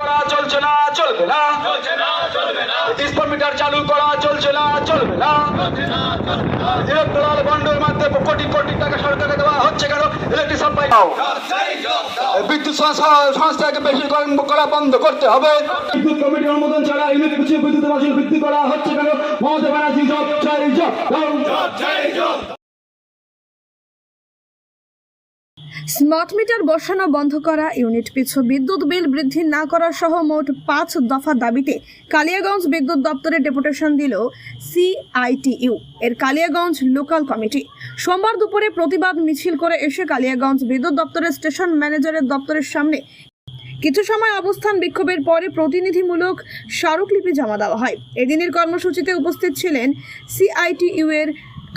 করা চলছে না চলবে না। মিটার চালু করা চলছে না চলবে না। ইলেকট্রাল বন্ডের মাধ্যমে কোটি কোটি টাকা সরকারকে দেওয়া হচ্ছে কেন? ইলেকট্রিক সাপ্লাই বিদ্যুৎ সংস্থাকে বেশি করা- করা বন্ধ করতে হবে। বিদ্যুৎ কমিটির অনুমোদন ছাড়া ইউনিট পিছিয়ে বিদ্যুৎ বৃদ্ধি করা হচ্ছে কেন? মমতা ব্যানার্জি জব চাই জব স্মার্ট মিটার বসানো বন্ধ করা, ইউনিট পিছু বিদ্যুৎ বিল বৃদ্ধি না করা সহ মোট পাঁচ দফা দাবিতে কালিয়াগঞ্জ বিদ্যুৎ দপ্তরে ডেপুটেশন দিল সিআইটিইউ, এর কালিয়াগঞ্জ লোকাল কমিটি। সোমবার দুপুরে প্রতিবাদ মিছিল করে এসে কালিয়াগঞ্জ বিদ্যুৎ দপ্তরের স্টেশন ম্যানেজারের দপ্তরের সামনে কিছু সময় অবস্থান বিক্ষোভের পরে প্রতিনিধিমূলক স্মারকলিপি জমা দেওয়া হয়। এদিনের কর্মসূচিতে উপস্থিত ছিলেন সিআইটিইউ এর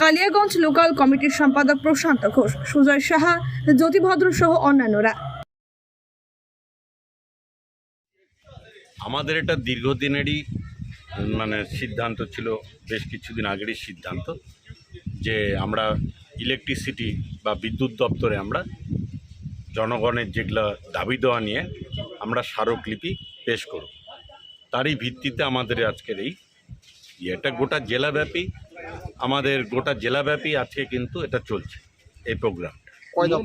কালিয়াগঞ্জ লোকাল কমিটির সম্পাদক প্রশান্ত ঘোষ, সুজয় সাহা জ্যোতিভদ্র সহ অন্যান্যরা। আমাদের এটা দীর্ঘদিনেরই মানে সিদ্ধান্ত ছিল, বেশ কিছুদিন আগেরই সিদ্ধান্ত, যে আমরা ইলেকট্রিসিটি বা বিদ্যুৎ দপ্তরে আমরা জনগণের যেগুলো দাবি দেওয়া নিয়ে আমরা স্মারকলিপি পেশ করব। তারই ভিত্তিতে আমাদের আজকের এই এটা গোটা জেলাব্যাপী আমাদের গোটা জেলাব্যাপী আজকে কিন্তু এটা চলছে এই প্রোগ্রাম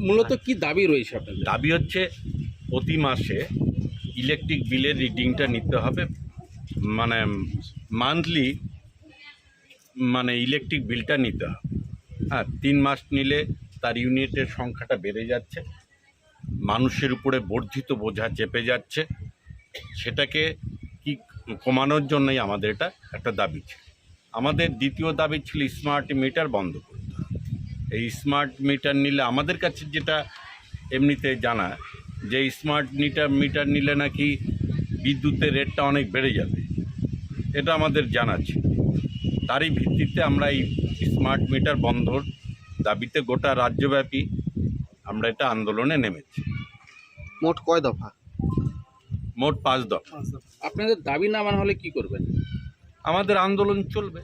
মূলত কি দাবি রয়েছে আপনাদের? দাবি হচ্ছে প্রতি মাসে ইলেকট্রিক বিলের রিডিংটা নিতে হবে মানে মান্থলি মানে ইলেকট্রিক বিলটা নিতে হবে। হ্যাঁ তিন মাস নিলে তার ইউনিটের সংখ্যাটা বেড়ে যাচ্ছে মানুষের উপরে বর্ধিত বোঝা চেপে যাচ্ছে সেটাকে কমানোর জন্যই আমাদের এটা একটা দাবি ছিল। আমাদের দ্বিতীয় দাবি ছিল স্মার্ট মিটার বন্ধ করতে। এই স্মার্ট মিটার নিলে আমাদের কাছে যেটা এমনিতে জানা, যে স্মার্ট মিটার মিটার নিলে নাকি বিদ্যুতের রেটটা অনেক বেড়ে যাবে। এটা আমাদের জানা ছিল। তারই ভিত্তিতে আমরা এই স্মার্ট মিটার বন্ধর দাবিতে গোটা রাজ্যব্যাপী আমরা এটা আন্দোলনে নেমেছি। মোট কয় দফা? মোট পাঁচ দফা। আপনাদের দাবি না মানা হলে কি করবেন? আমাদের আন্দোলন চলবে।